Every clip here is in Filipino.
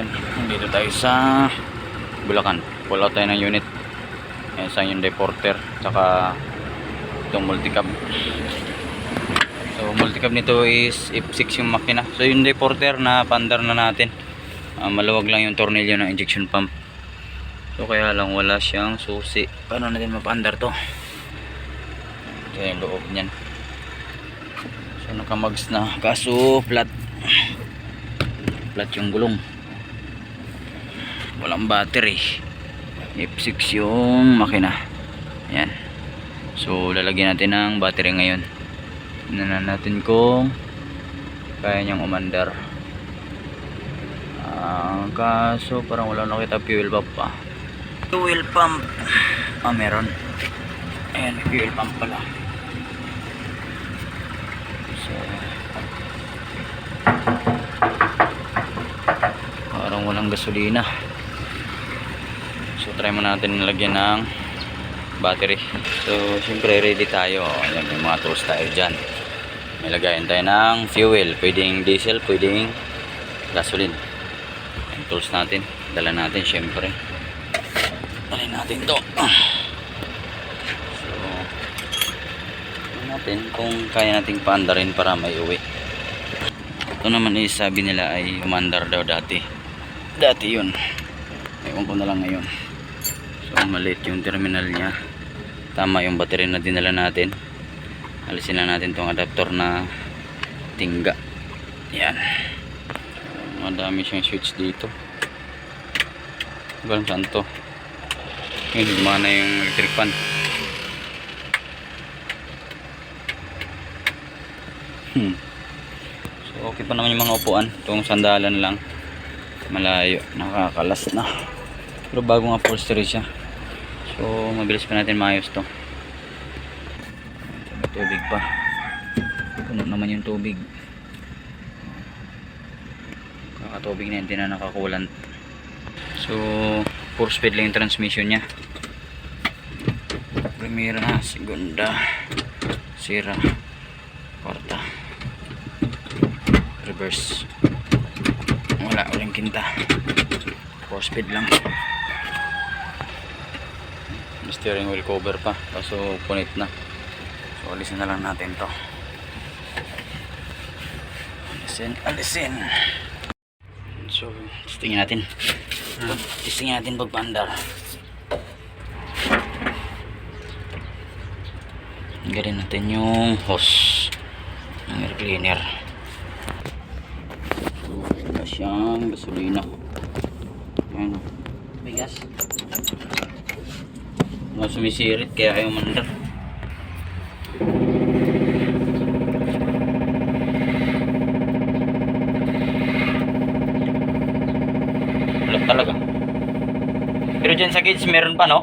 Yan, dito tayo sa Bulacan. Pull out tayo ng unit. Ayan sa yung deporter. Tsaka itong multicab. So multicab nito is F6 yung makina. So yung deporter na pandar na natin. Ah, maluwag lang yung tornilyo ng injection pump. So kaya lang wala siyang susi. Paano natin mapandar to? Ito yung loob niyan. So nakamags na. Kaso flat. Flat yung gulong. Walang battery. F6 yung makina. Yan. So lalagyan natin ng battery ngayon. Tingnan natin kung kaya niyang umandar. Ah, kaso parang wala nakita fuel pump pa. Fuel pump. Ah, meron. Ayan, fuel pump pala. So, parang walang gasolina. Try mo natin lagyan ng battery. So, syempre ready tayo. Ayan, may mga tools tayo dyan. May lagayan tayo ng fuel. Pwedeng diesel, pwedeng gasoline. Yung tools natin. Dala natin syempre. Dali natin to. So, natin kung kaya nating paandarin para may uwi. Ito naman is sabi nila ay umandar daw dati. Dati yun. Ewan ko na lang ngayon. So maliit yung terminal niya. Tama yung battery na dinala natin. Alisin na natin tong adapter na tingga. Yan. Madami siyang switch dito. Ganun saan to? Yun, gumana yung electric fan. Hmm. So okay pa naman yung mga upuan. Itong sandalan lang. Malayo. Nakakalas na. Pero bagong upholstery siya. So mabilis pa natin maayos to. May tubig pa. Puno naman yung tubig. Kakatubig na hindi na nakakulant. So 4 speed lang yung transmission niya. Primera, segunda, sira, kwarta, reverse. Wala, uling kinta. 4 speed lang. May steering wheel cover pa. Kaso punit na. So alisin na lang natin to. Alisin, alisin. So, testingin natin. Testingin natin pagpandar. Galing natin yung hose ng air cleaner. So, siyang gasolina. Ayan. Bigas. Mga sumisirit kaya ayaw mandar. Wala talaga. Pero dyan sa gauge meron pa no?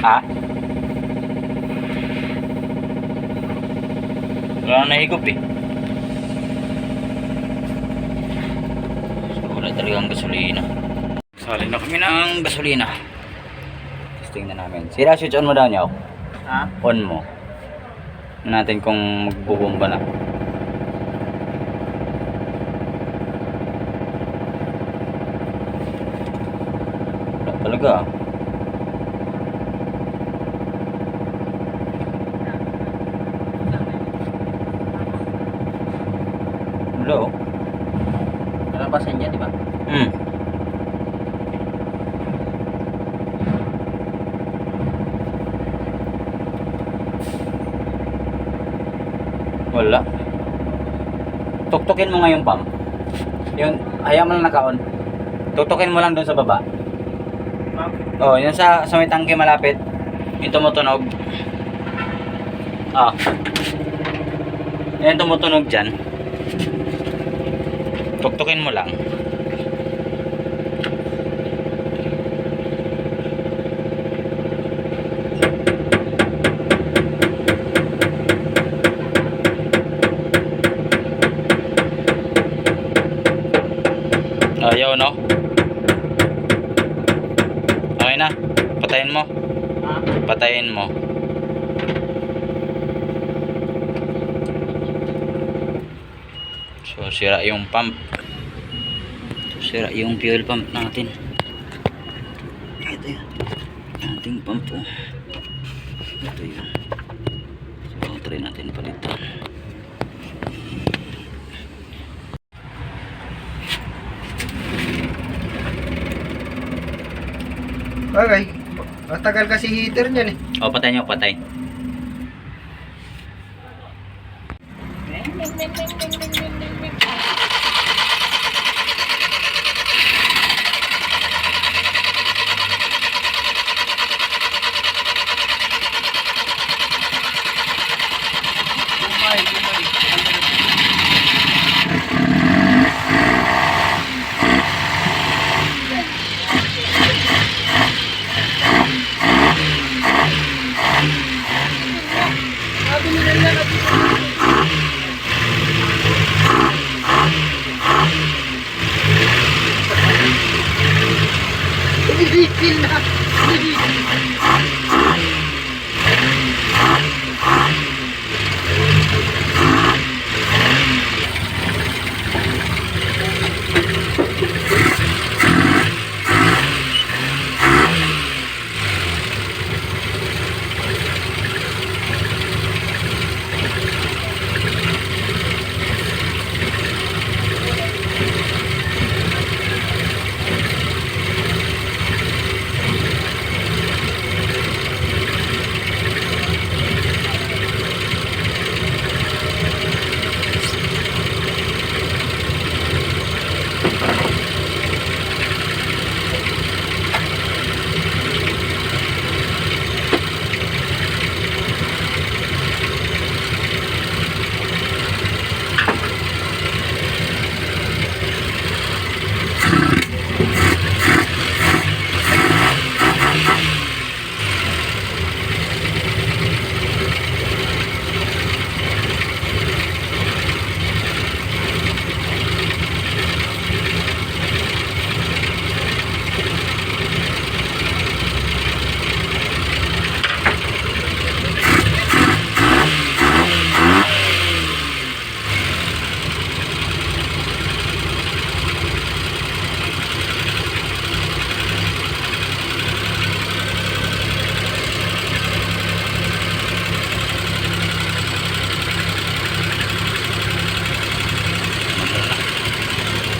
Ha? Wala na higop eh. So, wala talagang gasolina. Sali na kami ng gasolina. Testing na namin. Sira switch on mo daw niya. Ha? On mo. Tingnan natin kung magbubomba na. Talaga ah. Wala oh. Nalabasan niya, di ba? Hmm. Wala. Tuktukin mo nga yung pump. Yung, ayaw mo lang naka-on. Tuktukin mo lang doon sa baba. Ma'am? Oh, yun sa, sa may tangke malapit. Yung tumutunog. Ah. Yan tumutunog dyan. Tuktukin mo lang. Ayaw, no? Okay na. Patayin mo. Patayin mo. So, sira yung pump. sira yung fuel pump natin. Ito yun. Ating pump po ito yun. So try natin palitan Bagay. Matagal kasi heater niyan eh. o patay nyo patay Refill na.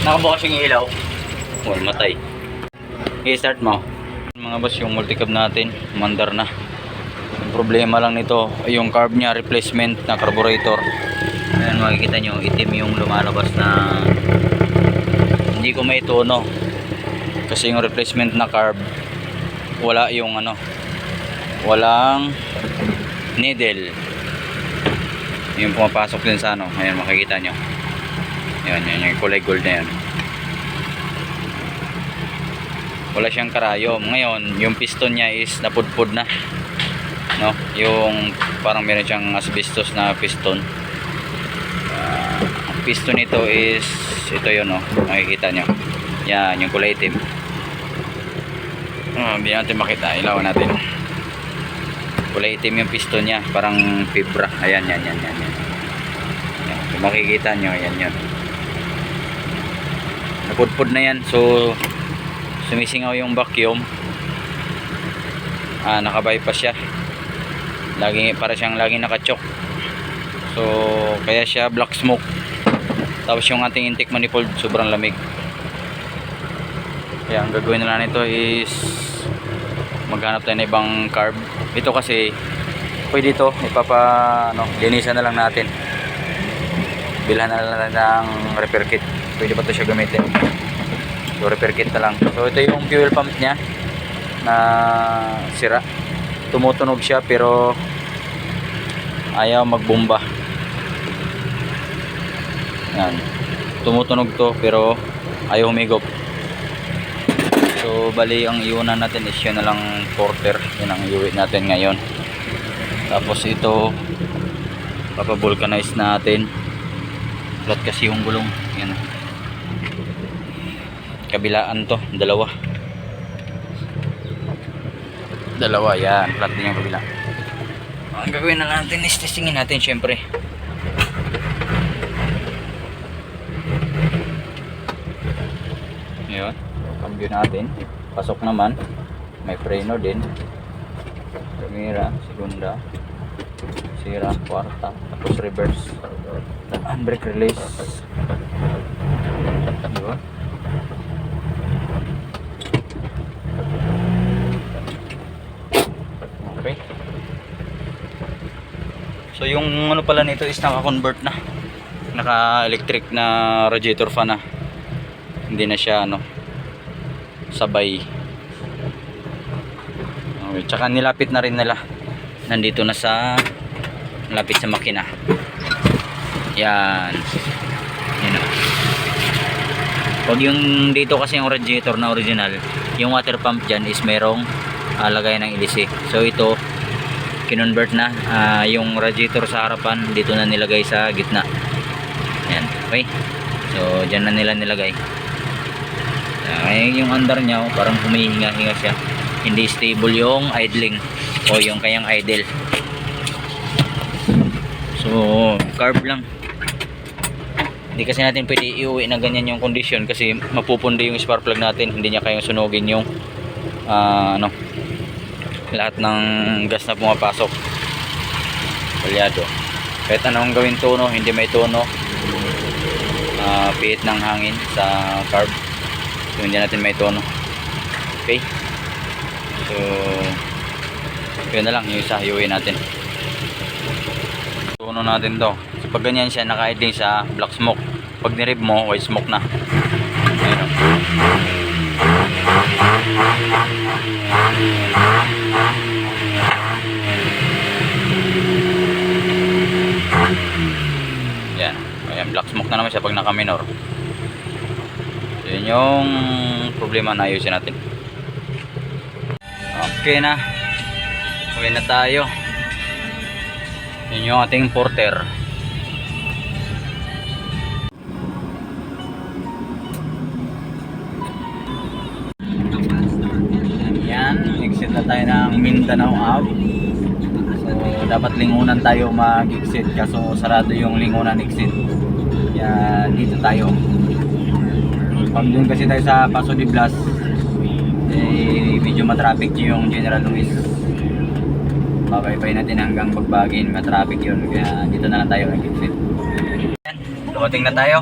Nakabukas yung ilaw. Well, matay. I-start mo. Mga boss, yung multicab natin, mandar na. Yung problema lang nito, yung carb niya, replacement na carburetor. Ayan, makikita nyo, itim yung lumalabas na hindi ko may tono. Kasi yung replacement na carb, wala yung ano, walang needle. Yung pumapasok din sa ano, ayan makikita nyo. Yan, yan, yung kulay gold na yan. Wala siyang karayom. Ngayon, yung piston niya is napudpud na. No? Yung parang meron siyang asbestos na piston. Ang piston nito is ito yun, no? Makikita nyo. Yan, yung kulay itim. Ah, hindi natin makita. Ilawan natin. Kulay itim yung piston niya. Parang fibra. Ayan, yan, yan, yan. yan. Yan, makikita nyo, ayan yun napudpud na yan. So sumisingaw yung vacuum. Ah, nakabypass siya. Lagi, para siyang laging nakachok so kaya siya black smoke. Tapos yung ating intake manifold sobrang lamig. Kaya ang gagawin na lang nito is maghanap tayo ng ibang carb. Ito kasi pwede ito. Ipapa ano, linisan na lang natin. Bilhan na lang ng repair kit pwede pa ito siya gamitin? So repair kit na lang. So ito yung fuel pump niya na sira. Tumutunog siya pero ayaw magbomba yan. Tumutunog to pero ayaw humigop. So bali ang iunan natin is yun na lang porter. Yun ang iuwi natin ngayon. Tapos ito papavulcanize natin. Flat kasi yung gulong. Yan kabilaan to dalawa dalawa yan flat din yung kabila ang gagawin na natin is testingin natin syempre Yun. Cambio natin. Pasok naman. May preno din. Primera, segunda, sira, kwarta, tapos reverse. Handbrake release. Diba? Okay. So yung ano pala nito is naka-convert na. Naka-electric na radiator fan na. Hindi na siya ano sabay. Okay, tsaka nilapit na rin nila. Nandito na sa lapit sa makina. Yan. Yan. Pag yung dito kasi yung radiator na original, yung water pump dyan is merong ah, lagay ng LC. So ito, kinonvert na ah, yung radiator sa harapan dito na nilagay sa gitna. Yan okay. So dyan na nila nilagay. Ay yung andar niya oh, parang humihinga-hinga siya. Hindi stable yung idling o yung kayang idle. So carb lang. Hindi kasi natin pwede iuwi na ganyan yung condition kasi mapupundi yung spark plug natin. Hindi niya kayang sunugin yung ah, ano lahat ng gas na pumapasok. Palyado kahit anong gawin tono hindi may tono. Uh, pihit ng hangin sa carb. So hindi natin may tono. Okay? So yun na lang. Yung isa iuwi natin. Tono natin to. So pag ganyan siya naka-idling sa black smoke. Pag nirib mo white smoke na. Ayun. o. Yan. Ayan, black smoke na naman siya pag naka-minor. Yun yung problema na ayusin natin. Okay na. Uwi na tayo. Yun yung ating porter. Mindanao Ave. So, dapat lingunan tayo mag-exit kaso sarado yung lingunan exit. Kaya dito tayo. Pag doon kasi tayo sa Paso de Blas, eh, medyo matraffic yung General Luis. Babaybay natin hanggang pagbagin, matraffic yun. Kaya dito na lang tayo mag-exit. Dumating na tayo.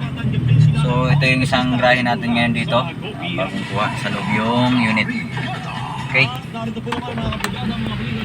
So, ito yung isang grahe natin ngayon dito. Bagong sa loob yung unit. Okay. to come